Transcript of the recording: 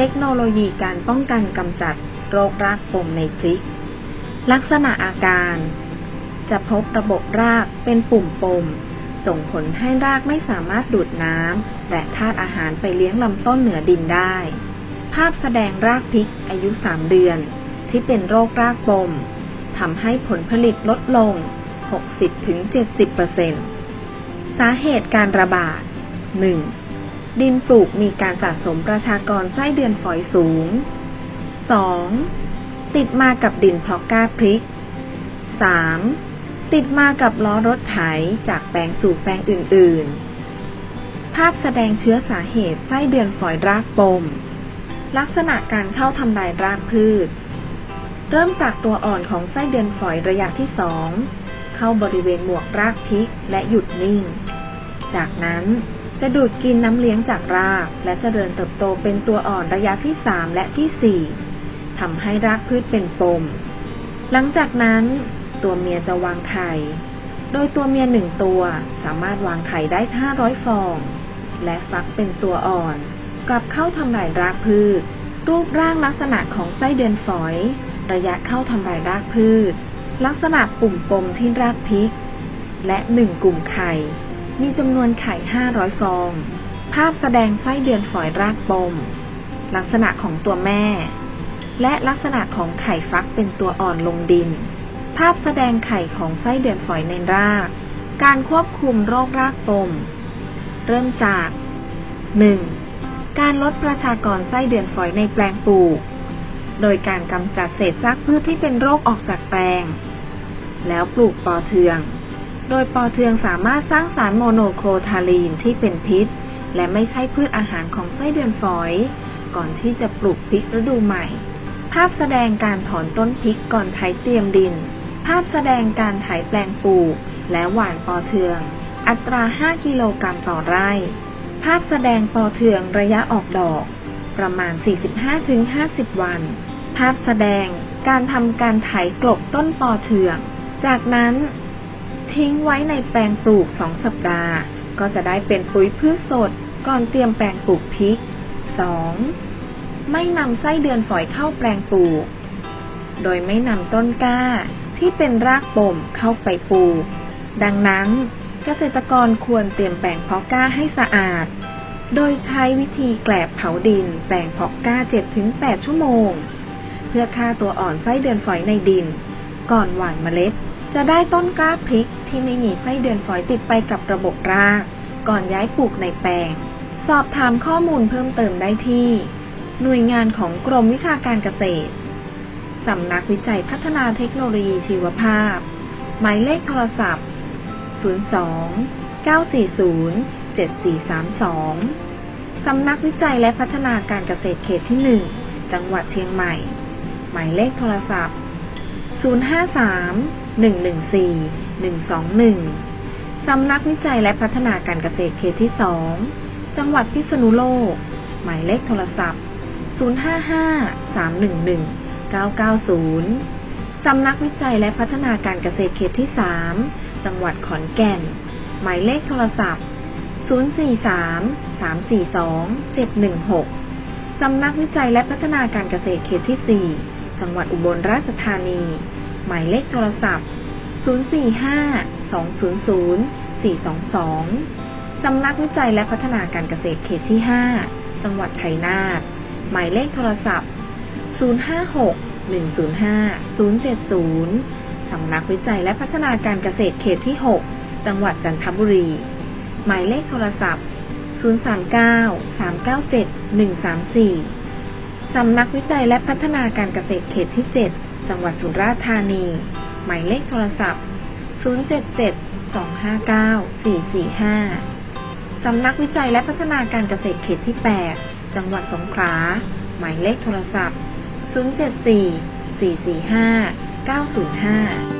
ทคโนโลยีการป้องกันกำจัดโรครากปมในพริก ลักษณะอาการ จะพบระบบรากเป็นปุ่มปม ส่งผลให้รากไม่สามารถดูดน้ำและธาตุอาหารไปเลี้ยงลำต้นเหนือดินได้ ภาพแสดงรากพริกอายุ 3 เดือน ที่เป็นโรครากปมทำให้ผลผลิตลดลง 60-70%สาเหตุการระบาด 1. ดินปลูกมีการสะสมประชากรไส้เดือนฝอยสูง 2. ติดมากับดินเพราะก้าพริก 3. ติดมากับล้อรถไถจากแปลงสู่แปลงอื่น ๆ ภาพแสดงเชื้อสาเหตุไส้เดือนฝอยรากปม ลักษณะการเข้าทำลายรากพืช เริ่มจากตัวอ่อนของไส้เดือนฝอยระยะที่2เข้าบริเวณหมวกรากพริกและหยุดนิ่ง จากนั้น จะดูดกินน้ำเลี้ยงจากราก และจะเดินเติบโตเป็นตัวอ่อนระยะที่ 3 และที่ 4ทำให้รากพืชเป็นปม หลังจากนั้น ตัวเมียจะวางไข่ โดยตัวเมียหนึ่งตัวสามารถวางไข่ได้ 500 ฟอง และฟักเป็นตัวอ่อน กลับเข้าทำลายรากพืช รูปร่างลักษณะของไส้เดือนฝอย ระยะเข้าทำลายรากพืช ลักษณะปุ่มปมที่รากพริก และ 1 กลุ่มไข่ มีจำนวนไข่ 500 ฟอง ภาพแสดงไส้เดือนฝอยรากปม ลักษณะของตัวแม่ และลักษณะของไข่ฟักเป็นตัวอ่อนลงดิน ภาพแสดงไข่ของไส้เดือนฝอยในราก การควบคุมโรครากปม เริ่มจาก 1. การลดประชากรไส้เดือนฝอยในแปลงปลูก โดยการกำจัดเศษซากพืชที่เป็นโรคออกจากแปลง แล้วปลูกปอเทือง โดยปอเทืองสามารถสร้างสารโมโนโครทาลีนที่เป็นพิษ และไม่ใช่พืชอาหารของไส้เดือนฝอย ก่อนที่จะปลูกพริกฤดูใหม่ ภาพแสดงการถอนต้นพริกก่อนไถเตรียมดิน ภาพแสดงการไถแปลงปลูก และหว่านปอเทือง อัตรา 5 กิโลกรัมต่อไร่ ภาพแสดงปอเทืองระยะออกดอก ประมาณ 45-50 วัน ภาพแสดงการทำการไถกลบต้นปอเทือง จากนั้น ทิ้งไว้ในแปลงปลูก 2 สัปดาห์ ก็จะได้เป็นปุ๋ยพืชสดก่อนเตรียมแปลงปลูกพริก 2. ไม่นำไส้เดือนฝอยเข้าแปลงปลูก โดยไม่นำต้นกล้าที่เป็นรากปมเข้าไปปลูก ดังนั้นเกษตรกรควรเตรียมแปลงเพาะกล้าให้สะอาด โดยใช้วิธีแกลบเผาดินแปลงเพาะกล้า 7-8 ชั่วโมง เพื่อฆ่าตัวอ่อนไส้เดือนฝอยในดิน ก่อนหว่านเมล็ด จะได้ต้นกล้าพริกที่ไม่มีไส้เดือนฝอยติดไปกับระบบราก ก่อนย้ายปลูกในแปลง สอบถามข้อมูลเพิ่มเติมได้ที่ หน่วยงานของกรมวิชาการเกษตร สำนักวิจัยพัฒนาเทคโนโลยีชีวภาพ หมายเลขโทรศัพท์ 02 940 7432 สำนักวิจัยและพัฒนาการเกษตรเขตที่ 1 จังหวัดเชียงใหม่ หมายเลขโทรศัพท์ 053 114 121 สำนักวิจัยและพัฒนาการเกษตรเขตที่ 2 จังหวัดพิษณุโลก หมายเลขโทรศัพท์ 055 311 990 สำนักวิจัยและพัฒนาการเกษตรเขตที่ 3 จังหวัดขอนแก่น หมายเลขโทรศัพท์ 043 342 716 สำนักวิจัยและพัฒนาการเกษตรเขตที่ 4 จังหวัดอุบลราชธานี หมายเลขโทรศัพท์ 045 200 422 สำนักวิจัยและพัฒนาการเกษตรเขตที่ 5 จังหวัดชัยนาท หมายเลขโทรศัพท์ 056 105 070 สำนักวิจัยและพัฒนาการเกษตรเขตที่ 6 จังหวัดจันทบุรี หมายเลขโทรศัพท์ 039 397 134 สำนักวิจัยและพัฒนาการเกษตรเขตที่ 7 จังหวัดสุราษฎร์ธานี หมายเลขโทรศัพท์ 077 259 445 สำนักวิจัยและพัฒนาการเกษตรเขตที่ 8 จังหวัดสงขลา หมายเลขโทรศัพท์ 074 445 905